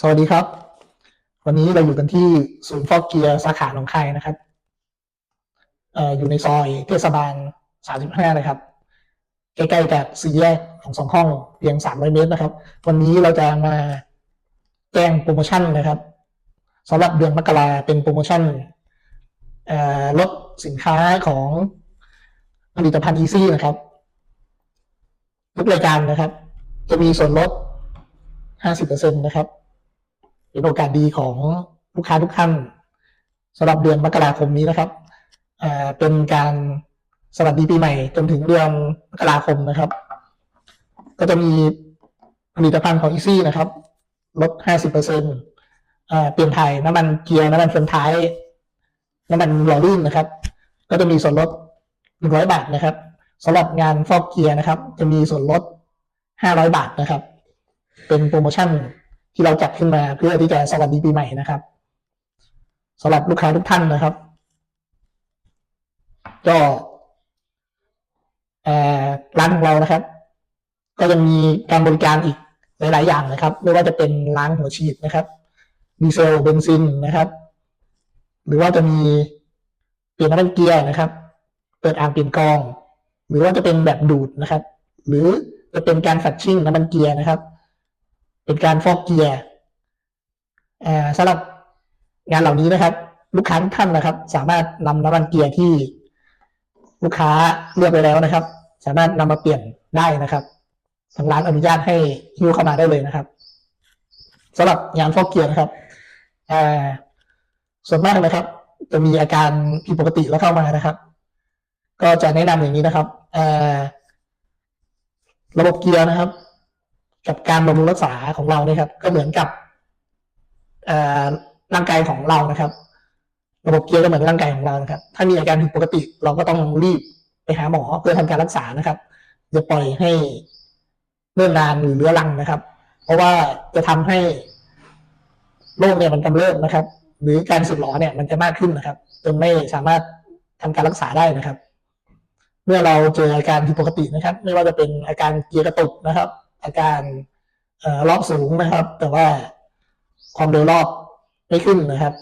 สวัสดีครับ วันนี้เราอยู่กันที่ศูนย์ฟอกเกียร์สาขาหนองคายนะครับเอ่ออยู่ในซอยเทศบาล 35 นะครับ ใกล้ๆกับสี่แยกของสองห้องเพียง 300 เมตรนะครับ วันนี้เราจะมาแจ้งโปรโมชั่นนะครับสำหรับเดือนมกราเป็นโปรโมชั่นเอ่อลดสินค้าของผลิตภัณฑ์ Easy นะครับทุกรายการนะครับ จะมีส่วนลด 50%นะครับ เป็นโอกาสดีของลูกค้าทุกท่านสำหรับเดือนมกราคมนี้นะครับเป็นการสวัสดีปีใหม่จนถึงเดือนมกราคมนะครับ ก็จะมีผลิตภัณฑ์ของ Easy นะครับลด 50%อ่าเปลี่ยนถ่ายน้ำมันเกียร์น้ำมันเฟืองท้าย น้ำมันหล่อลื่นนะครับ ก็จะมีส่วนลด 100 บาทนะครับสำหรับงานฟอกเกียร์นะครับ จะมีส่วนลด 500 บาทนะครับ เป็นโปรโมชั่น ที่เราจัดขึ้นมาเพื่อที่จะสวัสดีปีใหม่นะครับสำหรับลูกค้าทุกท่านนะครับ ก็ร้านของเรานะครับ ก็จะมีการบริการอีกหลาย ๆ อย่างนะครับ ไม่ว่าจะเป็นล้างหัวฉีดนะครับดีเซลเบนซินนะครับ หรือว่าจะมีเปลี่ยนน้ำมันเกียร์นะครับ เปิดอ่างเปลี่ยนกรอง หรือว่าจะเป็นแบบดูดนะครับ หรือจะเป็นการฝัดชิ่งน้ำมันเกียร์นะครับ เป็นการฟอกเกียร์สำหรับงานเหล่านี้นะครับ ลูกค้าทุกท่านนะครับ สามารถนำน้ำมันเกียร์ที่ลูกค้าเลือกไปแล้วนะครับ สามารถนำมาเปลี่ยนได้นะครับทางร้านอนุญาตให้ฮิ้วเข้ามาได้เลยนะครับสำหรับงานฟอกเกียร์นะครับส่วนมากนะครับ จะมีอาการผิดปกติแล้วเข้ามานะครับ ก็จะแนะนำอย่างนี้นะครับระบบเกียร์นะครับ กับการบำรุงรักษาของเราเนี่ยครับ ก็เหมือนกับเอ่อร่างกายของเรานะครับ ระบบเกียร์ก็เหมือนร่างกายของเรานะครับ ถ้ามีอาการผิดปกติ เราก็ต้องรีบไปหาหมอเพื่อทำการรักษานะครับอย่าปล่อยให้เนิ่นนานหรือเรื้อรังนะครับ เพราะว่าจะทำให้โรคเนี่ยมันกำเริบนะครับ หรือการสึกหรอเนี่ยมันจะมากขึ้นนะครับ จนไม่สามารถทำการรักษาได้นะครับ เมื่อเราเจออาการผิดปกตินะครับ ไม่ว่าจะเป็นอาการเกียร์กระตุกนะครับ อาการออรอบสูงนะครับ แต่ว่าความเร็วรอบไม่ขึ้นนะครับ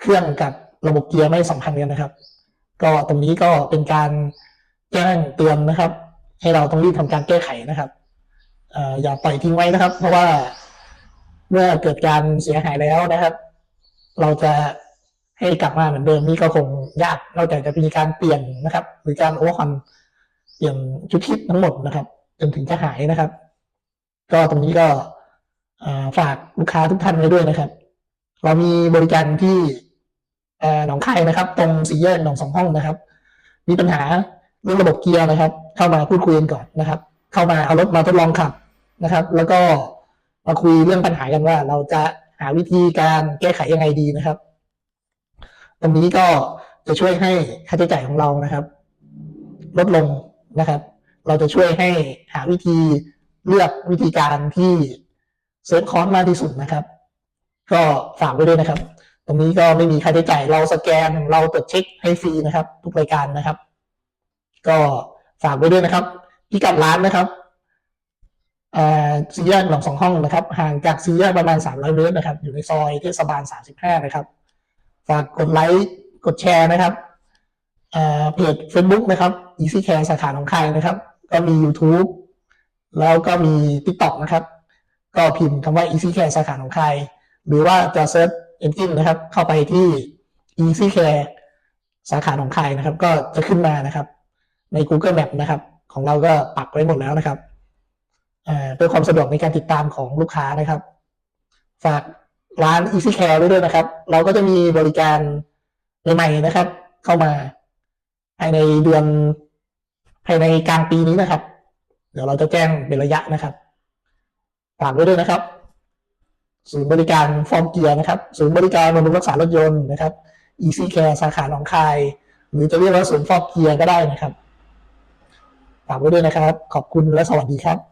เครื่องกับระบบเกียร์ไม่สัมพันธ์กันนะครับ ก็ตรงนี้ก็เป็นการแจ้งเตือนนะครับ ให้เราต้องรีบทำการแก้ไขนะครับเอ่ออย่าปล่อยทิ้งไว้นะครับ เพราะว่าเมื่อเกิดการเสียหายแล้วนะครับ เราจะให้กลับมาเหมือนเดิมนี่ก็คงยากนอกจากจะมีการเปลี่ยนนะครับ หรือการโอเวอร์คอนเปลี่ยนชุดคิดทั้งหมดนะครับ จนถึงจะหายนะครับ ก็ตรงนี้ก็ฝากลูกค้าทุกท่านไว้ด้วยนะครับ เรามีบริการที่หนองคายนะครับ ตรงสี่แยกหนองสองห้องนะครับ มีปัญหาเรื่องระบบเกียร์นะครับ เข้ามาพูดคุยกันก่อนนะครับ เข้ามาเอารถมาทดลองขับนะครับ แล้วก็มาคุยเรื่องปัญหากันว่า เราจะหาวิธีการแก้ไขยังไงดีนะครับ ตรงนี้ก็จะช่วยให้ค่าใช้จ่ายของเรานะครับ ลดลงนะครับ เราจะช่วยให้หาวิธีเลือกวิธีการที่เซฟคอสมากที่สุดนะครับ ก็ฝากไว้ด้วยนะครับ ตรงนี้ก็ไม่มีค่าใช้จ่ายเราสแกนเราตรวจเช็คให้ฟรีนะครับ ทุกรายการนะครับ ก็ฝากไว้ด้วยนะครับพิกัดร้านนะครับอ่าสี่แยกหนองสองห้องนะครับ ห่างจากสี่แยกประมาณ 300 เมตรนะครับ อยู่ในซอยเทศบาล 35 นะครับ ฝากกดไลค์กดแชร์นะครับเพจ Facebook นะครับ Easy Care สาขาหนองคายนะครับ ก็มี YouTube แล้วก็มี TikTok นะครับ ก็พิมพ์คำว่า Easy Care สาขาหนองใคายหรือว่าจะเซิร์ช Engine นะครับ เข้าไปที่ Easy Care สาขาหนองใคายนะครับ ก็จะขึ้นมานะครับ ใน Google Map นะครับ ของเราก็ปักไว้หมดแล้วนะครับเอ่อเพื่อความสะดวกในการติดตามของลูกค้านะครับ ฝากร้าน Easy Care ไว้ด้วยนะครับ เราก็จะมีบริการใหม่ๆนะครับ เข้ามาภายในเดือน ภายในกลางปีนี้นะครับ เดี๋ยวเราจะแจ้งเป็นระยะนะครับฝากไว้ด้วยนะครับ ศูนย์บริการฟอร์มเกียร์นะครับ ศูนย์บริการบำรุงรักษารถยนต์นะครับ Easy Care สาขาหนองคาย หรือจะเรียกว่าศูนย์ฟอกเกียร์ก็ได้นะครับฝากไว้ด้วยนะครับ ขอบคุณและสวัสดีครับ